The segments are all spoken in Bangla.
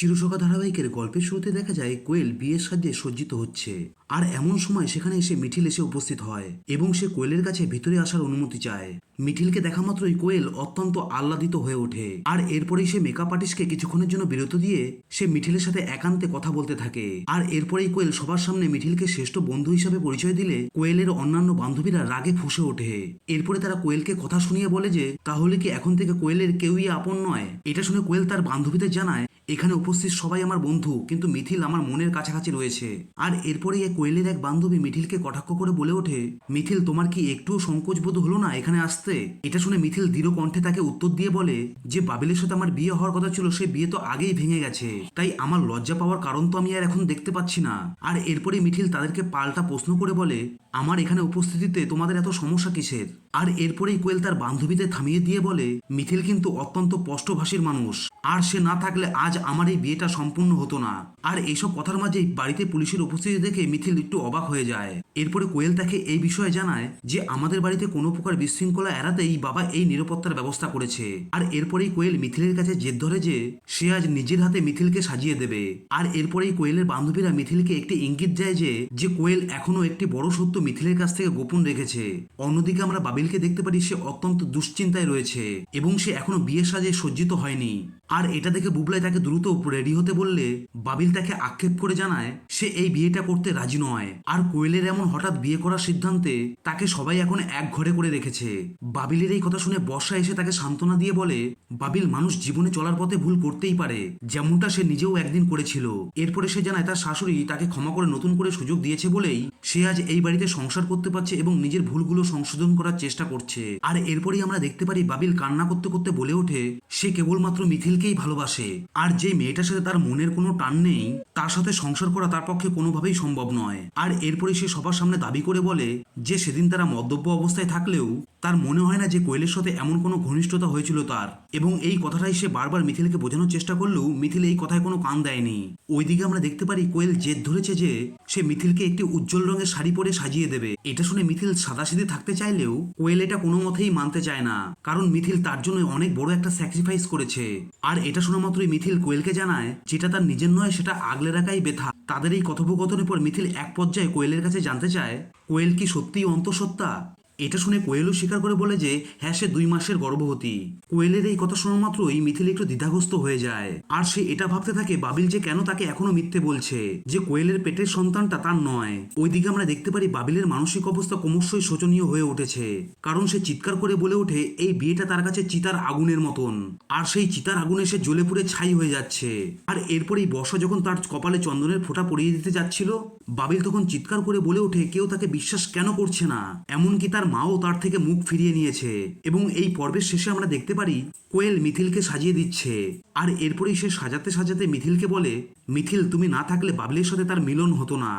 চিরসখা ধারাবাহিকের গল্পের শুরুতে দেখা যায় কোয়েল বিয়ের সাজে সজ্জিত হচ্ছে। আর এমন সময় সেখানে এসে মিঠিল এসে উপস্থিত হয় এবং সে কোয়েলের কাছে ভিতরে আসার অনুমতি চায়। মিঠিলকে দেখা মাত্রই কোয়েল অত্যন্ত আহ্লাদিত হয়ে ওঠে। আর এরপরেই সে মেকআপ আর্টিস্টকে কিছুক্ষণের জন্য বিরত দিয়ে সে মিঠিলের সাথে একান্তে কথা বলতে থাকে। আর এরপরেই কোয়েল সবার সামনে মিঠিলকে শ্রেষ্ঠ বন্ধু হিসাবে পরিচয় দিলে কোয়েলের অন্যান্য বান্ধবীরা রাগে ফুসে ওঠে। এরপরে তারা কোয়েলকে কথা শুনিয়ে বলে যে, তাহলে কি এখন থেকে কোয়েলের কেউই আপন নয়? এটা শুনে কোয়েল তার বান্ধবীদের জানায়, এখানে উপস্থিত সবাই আমার বন্ধু, কিন্তু মিথিল আমার মনের কাছাকাছি রয়েছে। আর এরপরে এক কোয়েলের এক বান্ধবী মিথিলকে কটাক্ষ করে বলে ওঠে, মিথিল, তোমার কি একটুও সংকোচ বোধ হলো না এখানে আসতে? এটা শুনে মিথিল দৃঢ় কণ্ঠে তাকে উত্তর দিয়ে বলে, যে বাবিলের সাথে আমার বিয়ে হওয়ার কথা ছিল সে বিয়ে তো আগেই ভেঙে গেছে। তাই আমার লজ্জা পাওয়ার কারণ তো আমি আর এখন দেখতে পাচ্ছি না। আর এরপরে মিথিল তাদেরকে পাল্টা প্রশ্ন করে বলে আমার এখানে উপস্থিতিতে তোমাদের এত সমস্যা কিসের? আর এরপরেই কোয়েল তার বান্ধবীদের থামিয়ে দিয়ে বলে, মিথিল কিন্তু অত্যন্ত স্পষ্টভাষীর মানুষ। আর সে না থাকলে আজ আমার এই বিয়েটা সম্পূর্ণ হতো না। আর এইসব কথার মাঝেই বাড়িতে পুলিশের উপস্থিতি দেখে মিথিল একটু অবাক হয়ে যায়। এরপরে কোয়েল তাকে এই বিষয়ে জানায় যে, আমাদের বাড়িতে কোনো প্রকার বিশৃঙ্খলা এড়াতেই বাবা এই নিরাপত্তার ব্যবস্থা করেছে। আর এরপরেই কোয়েল মিথিলের কাছে জেদ ধরে যে, সে আজ নিজের হাতে মিথিলকে সাজিয়ে দেবে। আর এরপরেই কোয়েলের বান্ধবীরা মিথিলকে একটি ইঙ্গিত দেয় যে যে কোয়েল এখনও একটি বড় সত্য মিথিলের কাছ থেকে গোপন রেখেছে। অন্যদিকে আমরা বাবিলকে দেখতে পারি সে অত্যন্ত দুশ্চিন্তায় রয়েছে এবং সে এখনও বিয়ের সাজে সজ্জিত হয়নি। আর এটা দেখে বুবলাই তাকে দ্রুত রেডি হতে বললে, বাবিল তাকে আক্ষেপ করে জানায়, সে এই বিয়েটা করতে রাজি নয়। আর কোয়েলের এমন হঠাৎ বিয়ে করার সিদ্ধান্তে তাকে সবাই এখন এক ঘরে করে রেখেছে। বাবিলের এই কথা শুনে বর্ষা এসে তাকে সান্ত্বনা দিয়ে বলে, বাবিল মানুষ জীবনে চলার পথে ভুল করতেই পারে। যেমনটা সে নিজেও একদিন করেছিল। এরপরে সে জানায় তার শাশুড়ি তাকে ক্ষমা করে নতুন করে সুযোগ দিয়েছে বলেই সে আজ এই বাড়িতে সংসার করতে পারছে এবং নিজের ভুলগুলো সংশোধন করার চেষ্টা করছে। আর এরপরেই আমরা দেখতে পারি বাবিল কান্না করতে করতে বলে ওঠে, সে কেবলমাত্র মিথিলকেই ভালোবাসে। আর যে মেয়েটার সাথে তার মনের কোনো টান নেই, তার সাথে সংসার করা তার পক্ষে কোনোভাবেই সম্ভব নয়। আর এরপরে সে সবার সামনে দাবি করে বলে যে, সেদিন তারা মদ্যপ অবস্থায় থাকলেও তার মনে হয় না যে কোয়েলের সাথে এমন কোনো ঘনিষ্ঠতা হয়েছিল তার। এবং এই কথাটাই সে বারবার মিথিলকে বোঝানোর চেষ্টা করলেও মিথিল এই কথায় কোনো কান দেয়নি। ওইদিকে আমরা দেখতে পারি কোয়েল জেদ ধরেছে যে, সে মিথিলকে একটি উজ্জ্বল রঙের শাড়ি পরে সাজিয়ে দেবে। এটা শুনে মিথিল সাদাসিধে থাকতে চাইলেও কোয়েল এটা কোনো মতেই মানতে চায় না। কারণ মিথিল তার জন্য অনেক বড় একটা স্যাক্রিফাইস করেছে। আর এটা শোনা মাত্রই মিথিল কোয়েলকে জানায় যেটা তার নিজের নয়, সেটা আগলে রাখাই বেথা। তাদের এই কথোপকথনের পর মিথিল এক পর্যায়ে কোয়েলের কাছে জানতে চায়, কোয়েল কি সত্যিই অন্তঃসত্ত্বা? এটা শুনে কোয়েলও স্বীকার করে বলে যে হ্যাঁ সে দুই মাসের গর্ভবতী। কোয়েলের এই কথা শোনা মাত্রই মিথিল একটু দ্বিধাগ্রস্ত হয়ে যায়। আর সে এটা ভাবতে থাকে, বাবিল যে কেন তাকে এখনও মিথ্যে বলছে, যে কোয়েলের পেটের সন্তানটা তার নয়। ওইদিকে আমরা দেখতে পারি বাবিলের মানসিক অবস্থা ক্রমশই শোচনীয় হয়ে উঠেছে। কারণ সে চিৎকার করে বলে ওঠে, এই বিয়েটা তার কাছে চিতার আগুনের মতন। আর সেই চিতার আগুনে সে জ্বলে পুড়ে ছাই হয়ে যাচ্ছে। আর এরপরেই বর্ষা যখন তার কপালে চন্দনের ফোঁটা পরিয়ে দিতে যাচ্ছিল, বাবিল তখন চিৎকার করে বলে ওঠে, কেউ তাকে বিশ্বাস কেন করছে না? এমনকি তার মাও তার থেকে মুখ ফিরিয়ে নিয়েছে এবং এই পর্বের শেষে আমরা দেখতে পারি কোয়েল মিথিলকে সাজিয়ে দিচ্ছে। আর এরপরেই সে সাজাতে সাজাতে মিথিলকে বলে, মিথিল, তুমি না থাকলে বাবলির সাথে তার মিলন হতো না।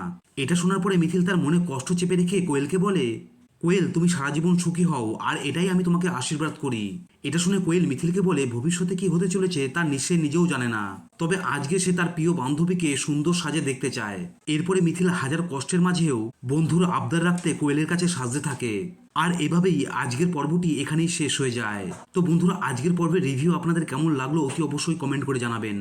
এটা শোনার পরে মিথিল তার মনে কষ্ট চেপে রেখে কোয়েলকে বলে, কোয়েল, তুমি সারা জীবন সুখী হও, আর এটাই আমি তোমাকে আশীর্বাদ করি। এটা শুনে কোয়েল মিথিলকে বলে, ভবিষ্যতে কি হতে চলেছে তা নিশ্চয় নিজেও জানে না। তবে আজকে সে তার প্রিয় বান্ধবীকে সুন্দর সাজে দেখতে চায়। এরপরে মিথিল হাজার কষ্টের মাঝেও বন্ধুর আবদার রাখতে কোয়েলের কাছে সাজতে থাকে। আর এভাবেই আজকের পর্বটি এখানেই শেষ হয়ে যায়। তো বন্ধুরা, আজকের পর্বের রিভিউ আপনাদের কেমন লাগল অতি অবশ্যই কমেন্ট করে জানাবেন।